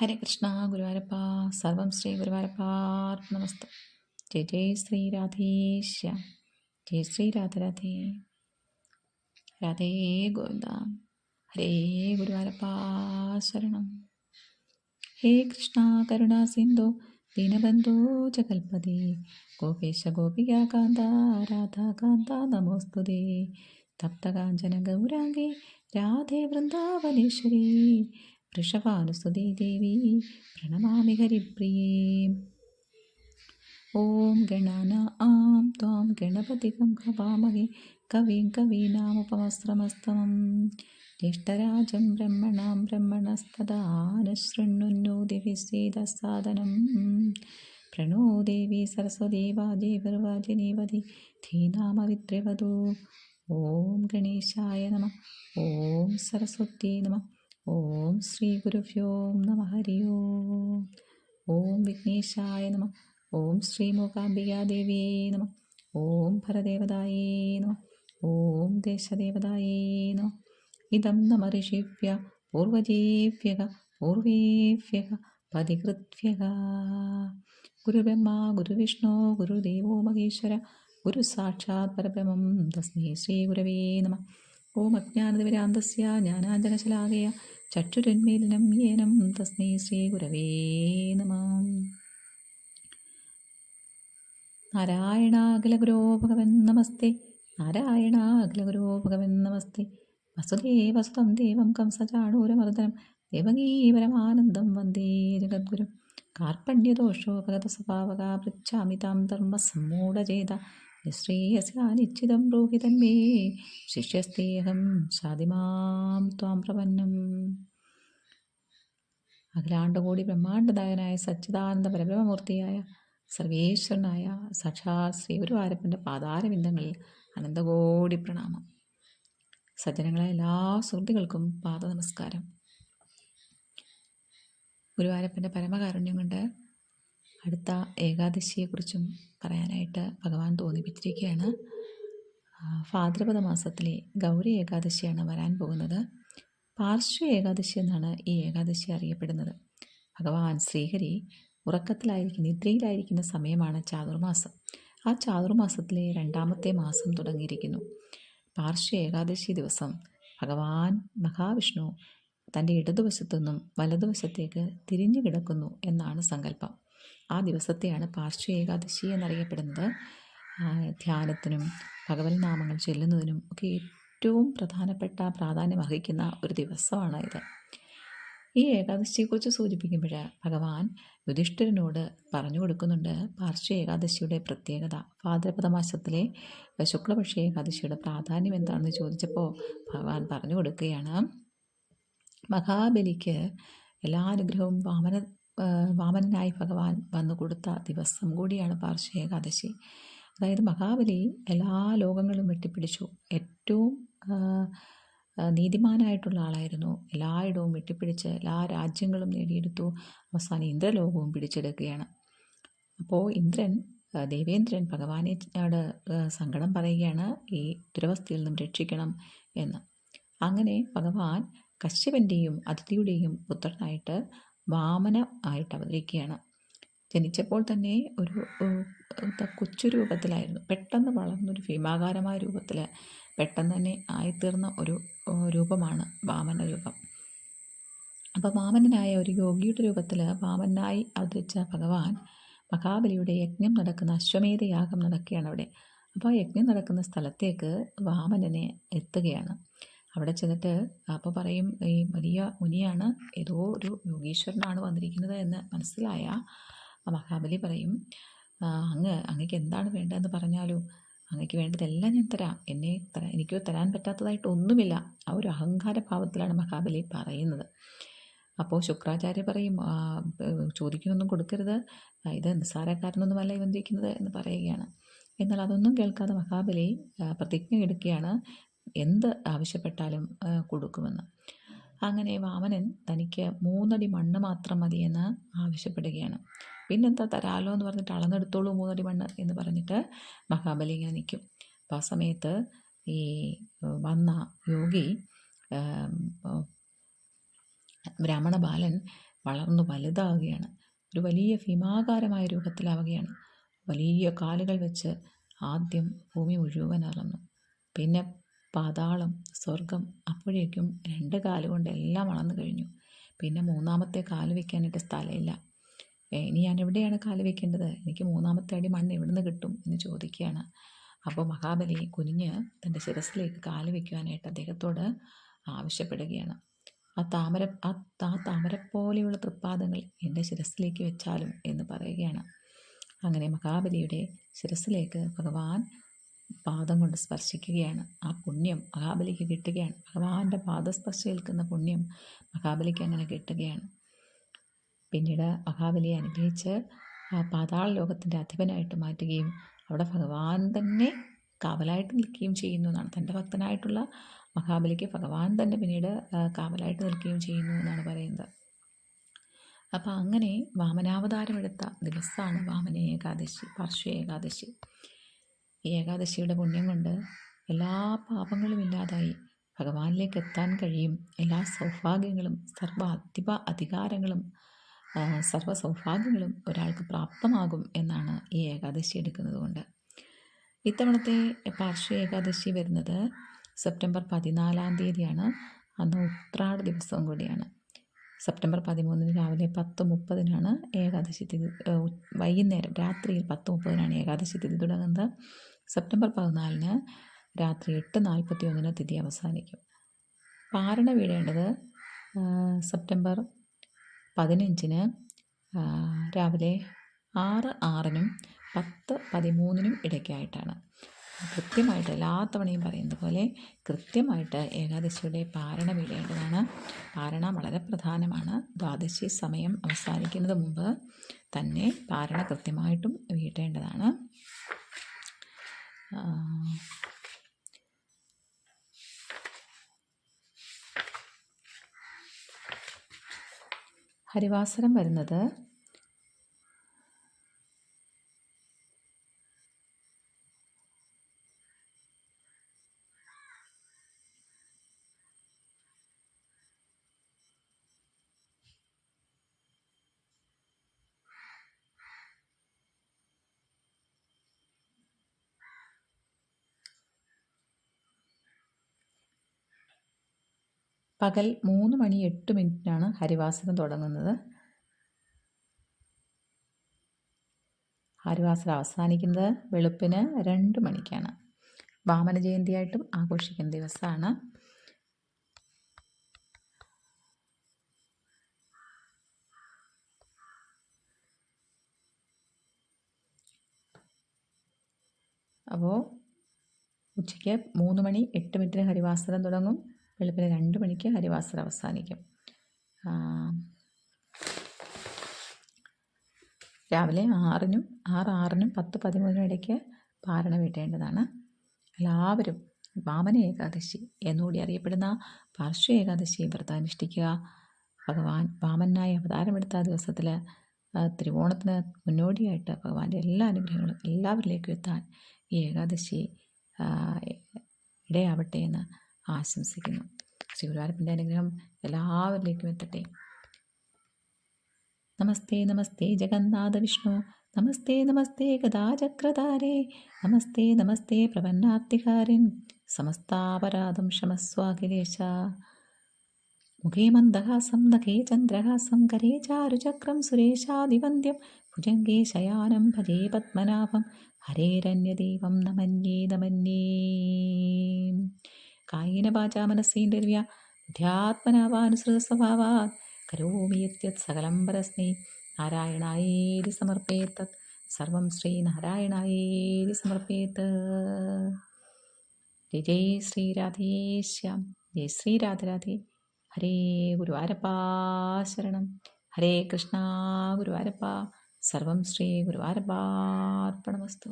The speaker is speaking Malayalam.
ഹരേ കൃഷ്ണ ഗുരുവാരപ്പ സർവം ശ്രീ ഗുരുവാരപ്പാർപ്പണമസ്തു ജയ ജയ ശ്രീ രാധേശ്യ. ജയ ശ്രീ രാധരാധേ രാധേ. ഗോവിന്ദ. ഹരേ ഗുരുവാരപ്പാ ശരണം. ഹേ കൃഷ്ണ കരുണാ സിന്ധു ദീനബന്ധു ജഗൽപതി ഗോപേശ ഗോപികാന്ത രാധാകാന്ത നമോസ്തുതേ. തപ്തകാഞ്ചന ഗൗരാംഗേ രാധേ വൃന്ദാവനേശ്വരി. വൃഷഭാനുസ്തുതി ദേവി പ്രണമാമി ഹരിപ്രിയേ ഓം ഗണാന ആം ത്വാം ഗണപതികം ഹവാമഹേ കവിം കവീനാമുപമസ്രമസ്തമം. ജ്യേഷ്ഠരാജം ബ്രഹ്മണാം ബ്രഹ്മണസ്തദാനശൃണ്ണുന്നോദിവിസീദസാദനം പ്രണോ ദേവി സരസ്വതി വാജീവർവാജിനീവതി വാജിനീവതി ധീനാമവിദ്രവതു. ഓം ഗണേശായ നമ ഓം സരസ്വതി നമ. ഓം ശ്രീ ഗുരുഭ്യോ നമ ഹരി ഓം ഓം വിഘ്നേശായ നമ. ഓം ശ്രീ മൂകാംബികാദേവിയേ നമ. ഓം ഭരദേവതായേ നമ. ഓം ദേശദേവതായേ നമ. ഇതം നമ ഋഷിഭ്യ പൂർവജേഭ്യക പൂർവേഭ്യക പതികൃത്യക ഗുരുബ്രഹ്മ ഗുരുവിഷ്ണു ഗുരുദേവോ മഹേശ്വര ഗുരു സാക്ഷാത് പരബ്രഹ്മം തസ്മൈ ശ്രീ ഗുരവേ നമ. ഓം അജ്ഞാനതിവിരാന്തസ്യ ജ്ഞാനാഞ്ജനശലാകയ ചക്ഷുരന്മീലനം യേനം തസ്മൈ ശ്രീ ഗുരവേ നമ. ഭഗവൻ നമസ്തേ നാരായണാഖിലഗുരോ ഭഗവൻ നമസ്തേ. വസുദേവസുതം ദേവം കംസചാണൂരമർദ്ദനം ദേവകീപരമാനന്ദം വന്ദേ ജഗദ്ഗുരു. കാർപ്പണ്യദോഷോപഗതസ്വഭാവക പൃച്ഛാമി താം ധർമ്മസമ്മൂഢചേത നിശ്രേയസ്യാനിശ്ചിതം ബ്രൂഹി തന്മേ ശിഷ്യസ്തേഹം സാധിമാം ത്വാം പ്രപന്നം. അഖിലാണ്ടുകൂടി ബ്രഹ്മാണ്ടദായനായ സച്ചിദാനന്ദ പരബ്രഹ്മമൂർത്തിയായ സർവേശ്വരനായ സാക്ഷാത് ശ്രീ ഗുരുവാരപ്പന്റെ പാതാരവിന്ദങ്ങളിൽ അനന്തകോടി പ്രണാമം. സജ്ജനങ്ങളായ എല്ലാ സുഹൃത്തുക്കൾക്കും പാദ നമസ്കാരം ഗുരുവാരപ്പന്റെ പരമകാരുണ്യം കൊണ്ട് അടുത്ത ഏകാദശിയെക്കുറിച്ചും പറയാനായിട്ട് ഭഗവാൻ തോന്നിപ്പിച്ചിരിക്കുകയാണ് ഭാദ്രപദ മാസത്തിലെ ഗൗരി ഏകാദശിയാണ് വരാൻ പോകുന്നത്. പാർശ്വ ഏകാദശി എന്നാണ് ഈ ഏകാദശി അറിയപ്പെടുന്നത്. ഭഗവാൻ ശ്രീഹരി ഉറക്കത്തിലായിരിക്കുന്ന നിദ്രയിലായിരിക്കുന്ന സമയമാണ് ചാതുർമാസം. ആ ചാതുർമാസത്തിലെ രണ്ടാമത്തെ മാസം തുടങ്ങിയിരിക്കുന്നു. പാർശ്വ ഏകാദശി ദിവസം ഭഗവാൻ മഹാവിഷ്ണു തന്റെ ഇടതുവശത്തു നിന്നും വലതുവശത്തേക്ക് തിരിഞ്ഞു കിടക്കുന്നു എന്നാണ് സങ്കല്പം. ആ ദിവസത്തെയാണ് പാർശ്വ ഏകാദശി എന്നറിയപ്പെടുന്നത്. ധ്യാനത്തിനും ഭഗവത് നാമങ്ങൾ ചൊല്ലുന്നതിനും ഒക്കെ ഏറ്റവും പ്രധാനപ്പെട്ട പ്രാധാന്യം അർഹിക്കുന്ന ഒരു ദിവസമാണ് ഇത്. ഈ ഏകാദശിയെക്കുറിച്ച് സൂചിപ്പിക്കുമ്പോൾ ഭഗവാൻ യുധിഷ്ഠിരനോട് പറഞ്ഞു കൊടുക്കുന്നുണ്ട് പാർശ്വ ഏകാദശിയുടെ പ്രത്യേകത. ഭാദ്രപദ മാസത്തിലെ ശുക്ലപക്ഷ ഏകാദശിയുടെ പ്രാധാന്യം എന്താണെന്ന് ചോദിച്ചപ്പോൾ ഭഗവാൻ പറഞ്ഞു കൊടുക്കുകയാണ് മഹാബലിക്ക് എല്ലാ അനുഗ്രഹവും വാമന വാമനനായി ഭഗവാൻ വന്നു കൊടുത്ത ദിവസം കൂടിയാണ് പാർശ്വ ഏകാദശി. അതായത് മഹാബലി എല്ലാ ലോകങ്ങളും വെട്ടിപ്പിടിച്ചു. ഏറ്റവും നീതിമാനായിട്ടുള്ള ആളായിരുന്നു. എല്ലായിടവും വെട്ടിപ്പിടിച്ച് എല്ലാ രാജ്യങ്ങളും നേടിയെടുത്തു. അവസാനം ഇന്ദ്രലോകവും പിടിച്ചെടുക്കുകയാണ്. അപ്പോൾ ഇന്ദ്രൻ ദേവേന്ദ്രൻ ഭഗവാനോട് സങ്കടം പറയുകയാണ്. ഈ ദുരവസ്ഥയിൽ നിന്നും രക്ഷിക്കണം എന്ന്. അങ്ങനെ ഭഗവാൻ കശ്യപന്റെയും അതിഥിയുടെയും പുത്രനായിട്ട് വാമന ആയിട്ട് അവതരിക്കുകയാണ് ജനിച്ചപ്പോൾ തന്നെ ഒരു കൊച്ചു രൂപത്തിലായിരുന്നു. പെട്ടെന്ന് വളർന്നൊരു ഭീമാകാരമായ രൂപത്തിൽ പെട്ടെന്ന് തന്നെ ആയിത്തീർന്ന ഒരു രൂപമാണ് വാമന രൂപം അപ്പോൾ വാമനനായ ഒരു യോഗിയുടെ രൂപത്തിൽ വാമനായി അവതരിച്ച ഭഗവാൻ മഹാബലിയുടെ യജ്ഞം നടക്കുന്ന അശ്വമേധ യാഗം നടക്കുകയാണ് അവിടെ. അപ്പോൾ യജ്ഞം നടക്കുന്ന സ്ഥലത്തേക്ക് വാമനനെ എത്തുകയാണ്. അവിടെ ചെന്നിട്ട് അപ്പോൾ പറയും ഈ വലിയ മുനിയാണ് ഏതോ ഒരു യോഗീശ്വരനാണ് വന്നിരിക്കുന്നത് എന്ന് മനസ്സിലായ മഹാബലി പറയും അങ്ങ് അങ്ങക്ക് എന്താണ് വേണ്ടതെന്ന് പറഞ്ഞാലോ? അങ്ങക്ക് വേണ്ടതെല്ലാം ഞാൻ തരാം. എന്നെ തരാ എനിക്ക് തരാൻ പറ്റാത്തതായിട്ട് ഒന്നുമില്ല. ആ ഒരു അഹങ്കാര ഭാവത്തിലാണ് മഹാബലി പറയുന്നത്. അപ്പോൾ ശുക്രാചാര്യ പറയും ചോദിക്കുന്നൊന്നും കൊടുക്കരുത്. ഇത് നിസ്സാരക്കാരനൊന്നുമല്ല ഇവൻ വന്നിരിക്കുന്നത് എന്ന് പറയുകയാണ്. എന്നാൽ അതൊന്നും കേൾക്കാതെ മഹാബലി പ്രതിജ്ഞ എടുക്കുകയാണ്. എന്ത് ആവശ്യപ്പെട്ടാലും കൊടുക്കുമെന്ന്. അങ്ങനെ വാമനൻ തനിക്ക് മൂന്നടി മണ്ണ് മാത്രം മതിയെന്ന് ആവശ്യപ്പെടുകയാണ്. പിന്നെന്താ തരാലോ എന്ന് പറഞ്ഞിട്ട് അളന്നെടുത്തോളൂ മൂന്നടി മണ്ണ് എന്ന് പറഞ്ഞിട്ട് മഹാബലി ഇങ്ങനെ നിൽക്കും. അപ്പം ആ സമയത്ത് ഈ വന്ന യോഗി ബ്രാഹ്മണ ബാലൻ വളർന്നു വലുതാവുകയാണ്. ഒരു വലിയ ഭീമാകാരമായ രൂപത്തിലാവുകയാണ്. വലിയ കാലുകൾ വെച്ച് ആദ്യം ഭൂമി മുഴുവൻ അളന്നു പിന്നെ പാതാളം സ്വർഗം അപ്പോഴേക്കും രണ്ട് കാലുകൊണ്ട് എല്ലാം വളർന്നു കഴിഞ്ഞു. പിന്നെ മൂന്നാമത്തെ കാൽ വയ്ക്കാനായിട്ട് സ്ഥലമില്ല. ഇനി ഞാൻ എവിടെയാണ് കാൽ വയ്ക്കേണ്ടത് എനിക്ക് മൂന്നാമത്തെ അടി മണ്ണ് എവിടുന്ന് കിട്ടും? എന്ന് ചോദിക്കുകയാണ്. അപ്പോൾ മഹാബലി കുനിഞ്ഞ് തന്റെ ശിരസിലേക്ക് കാൽ വയ്ക്കുവാനായിട്ട് അദ്ദേഹത്തോട് ആവശ്യപ്പെടുകയാണ്. ആ താമര ആ ആ താമരപ്പോലെയുള്ള തൃപ്പാദങ്ങൾ എന്റെ ശിരസിലേക്ക് വെച്ചാലും? എന്ന് പറയുകയാണ്. അങ്ങനെ മഹാബലിയുടെ ശിരസിലേക്ക് ഭഗവാൻ പാദം കൊണ്ട് സ്പർശിക്കുകയാണ്. ആ പുണ്യം മഹാബലിക്ക് കിട്ടുകയാണ്. ഭഗവാന്റെ പാദസ്പർശം ഏൽക്കുന്ന പുണ്യം മഹാബലിക്ക് അങ്ങനെ കിട്ടുകയാണ്. പിന്നീട് മഹാബലിയെ അനുഗ്രഹിച്ച് പാതാള ലോകത്തിന്റെ അധിപനായിട്ട് മാറ്റുകയും അവിടെ ഭഗവാൻ തന്നെ കാവലായിട്ട് നിൽക്കുകയും ചെയ്യുന്നു എന്നാണ്. തന്റെ ഭക്തനായിട്ടുള്ള മഹാബലിക്ക് ഭഗവാൻ തന്നെ പിന്നീട് കാവലായിട്ട് നിൽക്കുകയും ചെയ്യുന്നു എന്നാണ് പറയുന്നത്. അപ്പോൾ അങ്ങനെ വാമനാവതാരമെടുത്ത ദിവസമാണ് വാമന ഏകാദശി പാർശ്വ ഏകാദശി. ഈ ഏകാദശിയുടെ പുണ്യം കൊണ്ട് എല്ലാ പാപങ്ങളും ഇല്ലാതായി ഭഗവാനിലേക്ക് എത്താൻ കഴിയും. എല്ലാ സൗഭാഗ്യങ്ങളും സർവ അധിപ അധികാരങ്ങളും സർവ സൗഭാഗ്യങ്ങളും ഒരാൾക്ക് പ്രാപ്തമാകും എന്നാണ് ഈ ഏകാദശി എടുക്കുന്നത് കൊണ്ട്. ഇത്തവണത്തെ പാർശ്വ ഏകാദശി വരുന്നത് സെപ്റ്റംബർ പതിനാലാം തീയതിയാണ്. അന്ന് ഉത്രാട ദിവസവും കൂടിയാണ്. സെപ്റ്റംബർ പതിമൂന്നിന് രാവിലെ പത്ത് മുപ്പതിനാണ് ഏകാദശി തിഥി. വൈകുന്നേരം രാത്രിയിൽ പത്ത് മുപ്പതിനാണ് ഏകാദശി തിഥി തുടങ്ങുന്നത്. സെപ്റ്റംബർ പതിനാലിന് രാത്രി എട്ട് നാൽപ്പത്തി ഒന്നിന് തിഥി അവസാനിക്കും. പാരണ വീഴേണ്ടത് സെപ്റ്റംബർ പതിനഞ്ചിന് രാവിലെ ആറ് ആറിനും പത്ത് പതിമൂന്നിനും ഇടയ്ക്കായിട്ടാണ്. കൃത്യമായിട്ട് എല്ലാ തവണയും പറയുന്നത് പോലെ കൃത്യമായിട്ട് ഏകാദശിയുടെ പാരണ ഇടേണ്ടതാണ് പാരണ വളരെ പ്രധാനമാണ്. ദ്വാദശി സമയം അവസാനിക്കുന്നതിന് മുമ്പ് തന്നെ പാരണ കൃത്യമായിട്ടും വീട്ടേണ്ടതാണ്. ഹരിവാസരം വരുന്നത് പകൽ മൂന്ന് മണി എട്ട് മിനിറ്റിനാണ് ഹരിവാസനം തുടങ്ങുന്നത്. ഹരിവാസനം അവസാനിക്കുന്നത് വെളുപ്പിന് രണ്ട് മണിക്കാണ്. വാമന ജയന്തിയായിട്ടും ആഘോഷിക്കുന്ന ദിവസമാണ്. അപ്പോൾ ഉച്ചയ്ക്ക് മൂന്ന് മണി എട്ട് മിനിറ്റിന് ഹരിവാസനം തുടങ്ങും. വെളുപ്പിന് രണ്ട് മണിക്ക് ഹരിവാസർ അവസാനിക്കും. രാവിലെ ആറിനും ആറ് ആറിനും പത്ത് പതിമൂന്നിനും ഇടയ്ക്ക് പാരണ വീട്ടേണ്ടതാണ്. എല്ലാവരും വാമന ഏകാദശി എന്നുകൂടി അറിയപ്പെടുന്ന പാർശ്വ ഏകാദശി വ്രതം അനുഷ്ഠിക്കുക ഭഗവാൻ വാമനായി അവതാരമെടുത്ത ദിവസത്തിൽ തിരുവോണത്തിന് മുന്നോടിയായിട്ട് ഭഗവാന്റെ എല്ലാ അനുഗ്രഹങ്ങളും എല്ലാവരിലേക്കും എത്താൻ ഈ ഏകാദശി ഇടയാവട്ടെ എന്ന് ആശംസിക്കുന്നു. ശിവരാരപ്പന്റെ അനുഗ്രഹം എല്ലാവരിലേക്കും എത്തട്ടെ. നമസ്തേ നമസ്തേ ജഗന്നാഥ വിഷ്ണു. നമസ്തേ നമസ്തേ ഗതാചക്രധാരേ നമസ്തേ നമസ്തേ പ്രപന്നാർത്തികാരൻ സമസ്താപരാധം ക്ഷമസ്വാഖിലേശ മുഖേ മന്ദഹാസം നഖേ ചന്ദ്രഹാസം കരേ ചാരുചക്രം സുരേശാദിവന്ദ്യം ഭുജംഗേ ശയാനം ഭജേ പത്മനാഭം ഹരേരന്യദേവം നമന്യേ നമന്യേ. കായേന വാചാ മനസ്സേന്ദ്രിയ ബുദ്ധ്യാത്മനാവാനുസൃത സ്വഭാവാ കരോമി യത്യത് സകലം പരസ്മൈ. നാരായണായേരി സമർപ്പേത്. സർവം ശ്രീ നാരായണായേരി സമർപ്പേത്. ജയ ജയ ജയ ശ്രീരാധരാധേ ഹരേ ഗുരുവാരപ്പാ ശരണം. ഹരേ കൃഷ്ണ ഗുരുവാരപ്പ. സർവം ശ്രീ ഗുരുവാരപ്പാർപ്പണമസ്തു